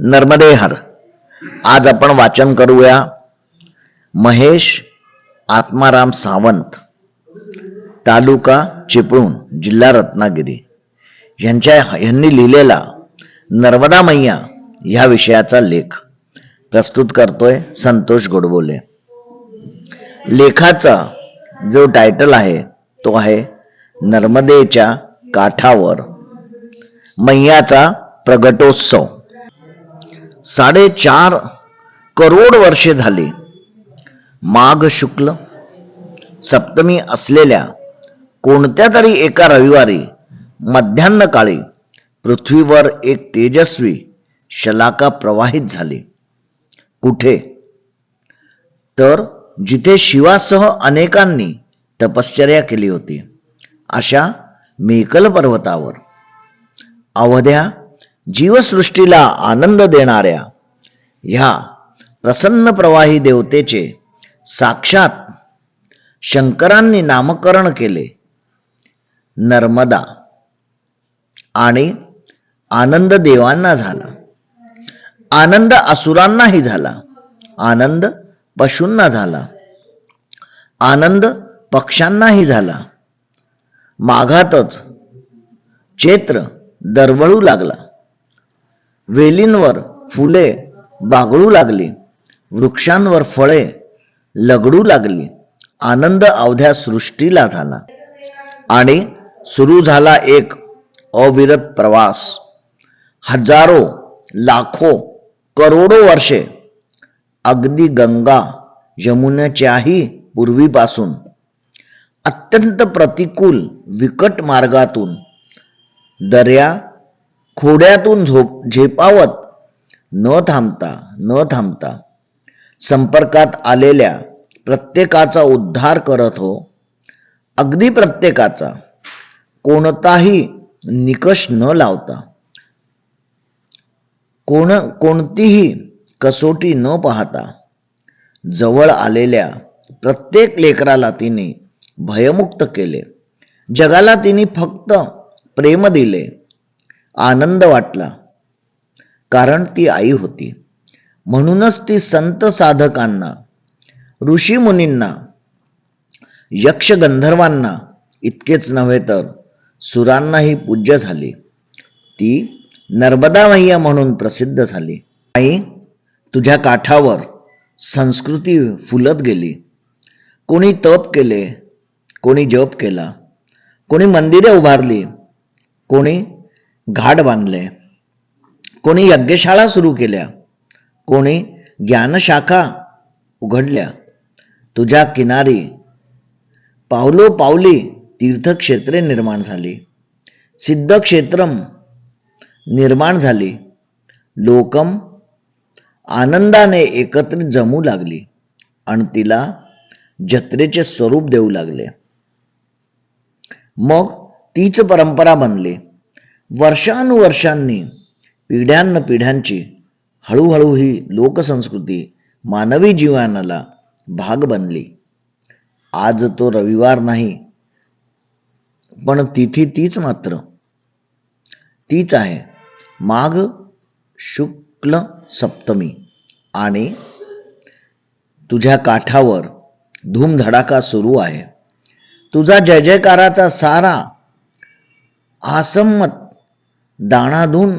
नर्मदे हर आज आपण वाचन करूया महेश आत्माराम सावंत तालुका चिपळूण जिल्हा रत्नागिरी. यांच्या यांनी लिहिलेला नर्मदा मैया ह्या विषयाचा लेख प्रस्तुत करतोय संतोष गोडबोले. लेखाचा जो टायटल आहे तो आहे नर्मदेच्या काठावर मैयाचा प्रगटोत्सव. साडेचार करोड वर्षे झाले. माघ शुक्ल सप्तमी असलेल्या कोणत्या तरी एका रविवारी मध्यान्ह काळी पृथ्वीवर एक तेजस्वी शलाका प्रवाहित झाली. कुठे? तर जिथे शिवासह अनेकांनी तपश्चर्या केली होती. अशा मेकल पर्वतावर. अवध्या जीवसृष्टीला आनंद देणाऱ्या ह्या प्रसन्न प्रवाही देवतेचे साक्षात शंकरांनी नामकरण केले नर्मदा. आणि आनंद देवांना झाला. आनंद असुरांनाही झाला. आनंद पशूंना झाला. आनंद पक्ष्यांनाही झाला. माघातच चैत्र दरवळू लागला. वेलींवर फुले बागळू लागली वृक्षांवर फळे लगडू लागली आनंद अवध्या सृष्टीला झाला. आणि सुरू झाला एक अविरत प्रवास. हजारो लाखो करोडो वर्षे अगदी गंगा यमुनाच्याही पूर्वीपासून अत्यंत प्रतिकूल विकट मार्गातून दर्या खोड्यातून झोप झेपावत न थांबता न थांबता संपर्कात आलेल्या प्रत्येकाचा उद्धार करत हो. अगदी प्रत्येकाचा. कोणताही निकष न लावता. कोण कोणतीही कसोटी न पाहता. जवळ आलेल्या प्रत्येक लेकराला तिने भयमुक्त केले. जगाला तिने फक्त प्रेम दिले. आनंद वाटला. कारण ती आई होती. म्हणूनच ती संत साधकांना ऋषी मुनींना यक्ष गंधर्वांना इतकेच नव्हे तर सुरांनाही पूज्य झाली. ती नर्मदा मैया म्हणून प्रसिद्ध झाली. आई तुझ्या काठावर संस्कृती फुलत गेली. कोणी तप केले कोणी जप केला. कोणी मंदिरे उभारली कोणी घाट बांधले. कोणी यज्ञशाळा सुरू केल्या. कोणी ज्ञानशाखा उघडल्या. तुझ्या किनारी पावलो पावली तीर्थक्षेत्रे निर्माण झाली. सिद्धक्षेत्रम निर्माण झाली. लोकम आनंदाने एकत्रित जमू लागली आणि तिला जत्रेचे स्वरूप देऊ लागले. मग तीच परंपरा बनली. वर्षानुवर्षांनी पिढ्यान पिढ्यांची हळूहळू ही लोकसंस्कृती मानवी जीवनाला भाग बनली. आज तो रविवार नाही पण तिथी तीच मात्र. तीच आहे माघ शुक्ल सप्तमी आणि तुझ्या काठावर धूमधडाका सुरू आहे. तुझा जय जयकाराचा सारा आसम्मत दाणाधून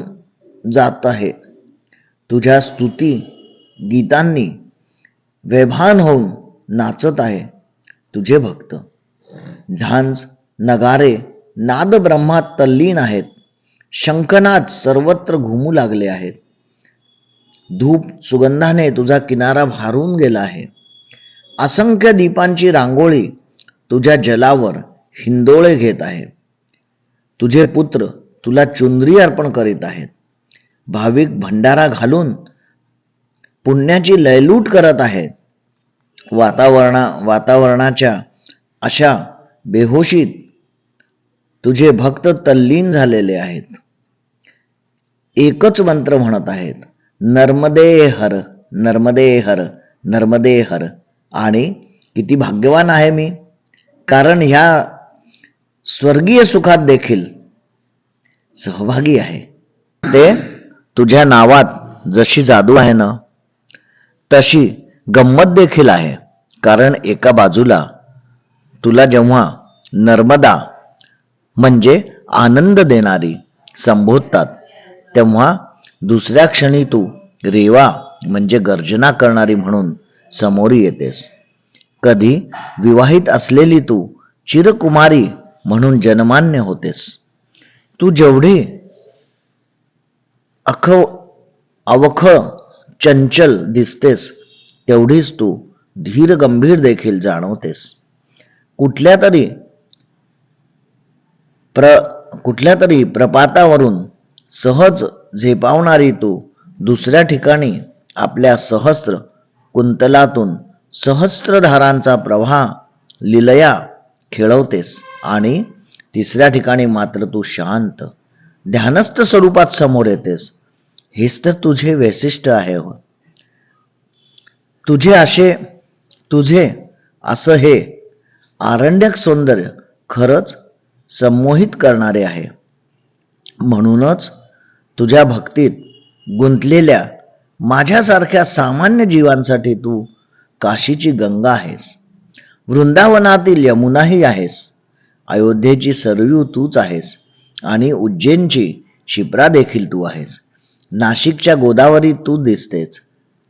जात आहे. तुझ्या स्तुती गीतांनी वैभान होऊन नाचत आहे तुझे भक्त. झांज नगारे नाद ब्रह्मात तल्लीन आहेत. शंखनाद सर्वत्र घुमू लागले आहेत. धूप सुगंधाने तुझा किनारा भारून गेला आहे. असंख्य दीपांची रांगोळी तुझ्या जलावर हिंदोळे घेत आहे. तुझे पुत्र तुला चुंदरी अर्पण करीत आहेत. भाविक भंडारा घालून पुण्याची लयलूट करत आहेत. वातावरणा वातावरणाच्या अशा बेहोशीत तुझे भक्त तल्लीन झालेले आहेत. एकच मंत्र म्हणत आहेत. नर्मदे हर नर्मदे हर नर्मदे हर. आणि किती भाग्यवान आहे मी. कारण ह्या स्वर्गीय सुखात देखील सहभागी आहे. ते तुझ्या नावात जशी जादू आहे ना तशी गंमत देखील आहे. कारण एका बाजूला तुला जेव्हा नर्मदा म्हणजे आनंद देणारी संबोधतात तेव्हा दुसऱ्या क्षणी तू रेवा म्हणजे गर्जना करणारी म्हणून समोरी येतेस. कधी विवाहित असलेली तू चिरकुमारी म्हणून जनमान्य होतेस. तू जेवढी अख अवख चंचल दिसतेस तेवढीच तू धीर गंभीर देखील जाणवतेस. कुठल्या तरी प्र कुठल्या तरी प्रपातावरून सहज झेपावणारी तू दुसऱ्या ठिकाणी आपल्या सहस्त्र कुंतलातून सहस्त्रधारांचा प्रवाह लिलया खेळवतेस आणि तिसऱ्या ठिकाणी मात्र तू शांत. ध्यानस्थ स्वरूपात समोर येतेस. हेच तर तुझे वैशिष्ट्य आहे हो तुझे असे तुझे असं हे आरण्यक सौंदर्य खरंच संमोहित करणारे आहे. म्हणूनच तुझ्या भक्तीत गुंतलेल्या माझ्यासारख्या सामान्य जीवांसाठी तू काशीची गंगा आहेस. वृंदावनातील यमुनाही आहेस. अयोध्येची सरयू तूच आहेस आणि उज्जैनची शिप्रा देखील तू आहेस. नाशिकच्या गोदावरी तू दिसतेच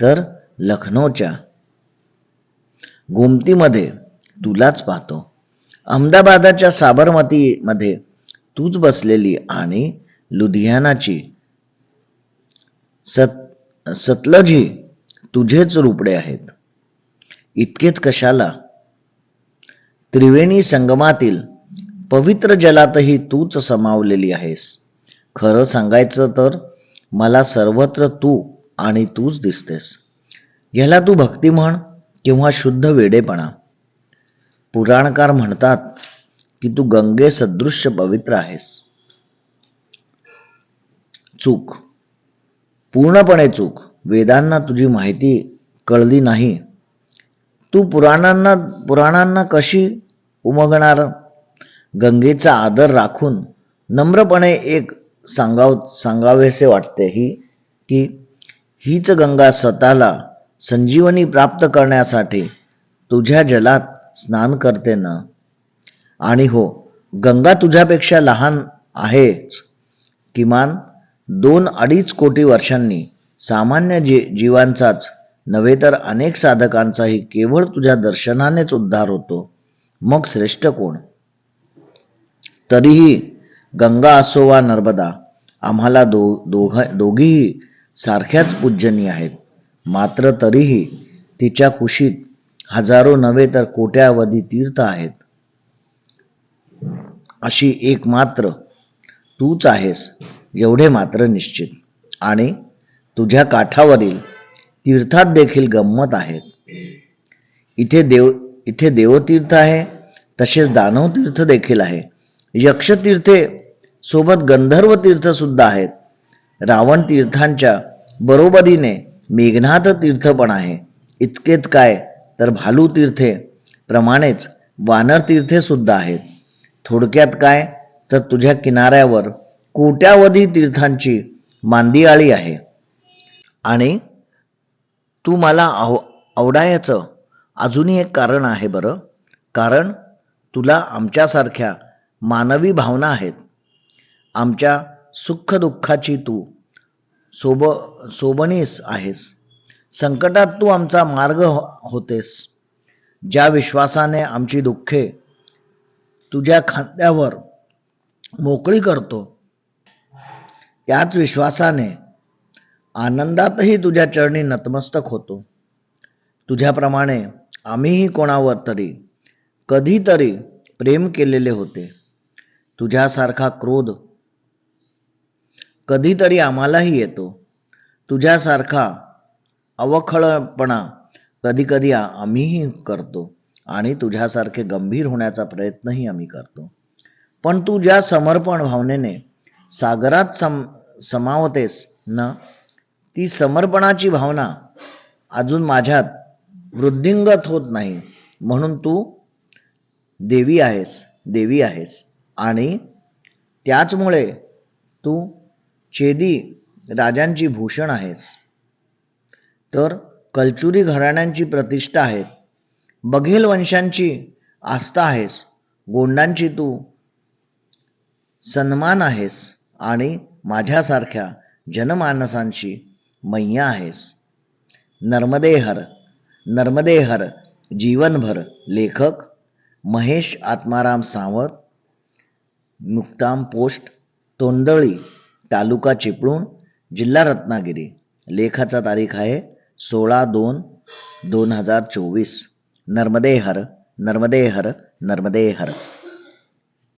तर लखनौच्या गोमतीमध्ये तुलाच पाहतो. अहमदाबादाच्या साबरमतीमध्ये तूच बसलेली आणि लुधियानाची सत सतलजी तुझेच रुपडे आहेत. इतकेच कशाला? त्रिवेणी संगमातील पवित्र जलातही तूच समावलेली आहेस. खरं सांगायचं तर मला सर्वत्र तू आणि तूच दिसतेस. ह्याला तू भक्ती म्हण किंवा शुद्ध वेडेपणा. पुराणकार म्हणतात की तू गंगे सदृश्य पवित्र आहेस. चूक. पूर्णपणे चूक. वेदांना तुझी माहिती कळली नाही. तू पुराणांना पुराणांना कशी उमगणार? गंगेचा आदर राखून नम्रपणे एक सांगाव सांगावेसे वाटते ही की हीच गंगा स्वतःला संजीवनी प्राप्त करण्यासाठी तुझ्या जलात स्नान करते ना? आणि हो गंगा तुझ्यापेक्षा लहान आहेच. किमान दोन अडीच कोटी वर्षांनी सामान्य जी जीवांचाच नव्हे तर अनेक साधकांचाही केवळ तुझ्या दर्शनानेच उद्धार होतो. मग श्रेष्ठ कोण? तरीही गंगा असो वा नर्मदा आम्हाला दो दोघ दोघीही सारख्याच पूजनीय आहेत. मात्र तरीही तिच्या कुशीत हजारो नव्हे तर कोट्यावधी तीर्थ आहेत. अशी एक मात्र तूच आहेस एवढे मात्र निश्चित. आणि तुझ्या काठावरील तीर्थात देखील गंमत आहेत. इथे देव इथे देवतीर्थ आहे तसेच दानवतीर्थ देखील आहे. यक्षतीर्थे सोबत गंधर्व तीर्थ सुद्धा आहेत. रावण तीर्थांच्या बरोबरीने मेघनाथ तीर्थ पण आहे. इतकेच काय तर भालू तीर्थे प्रमाणेच वानर तीर्थे सुद्धा आहेत. थोडक्यात काय तर तुझ्या किनाऱ्यावर कोट्यावधी तीर्थांची मांदियाळी आहे. आणि तू मला आव आवडायचं अजूनही एक कारण आहे बरं. कारण तुला आमच्यासारख्या मानवी भावना आहेत. आमच्या सुखदुःखाची तू सोब सोबणीस आहेस. संकटात तू आमचा मार्ग हो- होतेस. ज्या विश्वासाने आमची दुःखे तुझ्या खांद्यावर मोकळी करतो त्याच विश्वासाने आनंदातही तुझ्या चरणी नतमस्तक होतो. तुझ्याप्रमाणे आम्हीही कोणावर तरी कधीतरी प्रेम केलेले होते. तुझ्यासारखा क्रोध कधीतरी आम्हालाही येतो. तुझ्यासारखा अवखळपणा कधी कधी आम्हीही करतो आणि तुझ्यासारखे गंभीर होण्याचा प्रयत्नही आम्ही करतो. पण तू ज्या समर्पण भावनेने सागरात सम समावतेस ना ती समर्पणाची भावना अजून माझ्यात वृद्धिंगत होत नाही. म्हणून तू देवी आहेस देवी आहेस. आणि त्याचमुळे तू चेदी राजांची भूषण आहेस. तर कलचुरी घराण्यांची प्रतिष्ठा आहे. बघेल वंशांची आस्था आहेस. गोंडांची तू सन्मान आहेस आणि माझ्यासारख्या जनमानसांची मैया आहेस. नर्मदेहर नर्मदेहर जीवनभर लेखक महेश आत्माराम सावंत मुक्ताम पोस्ट तोंदळी तालुका चिपळूण जिल्हा रत्नागिरी. लेखाचा तारीख आहे सोळा दोन दोन हजार चोवीस. नर्मदे हर नर्मदे हर नर्मदे हर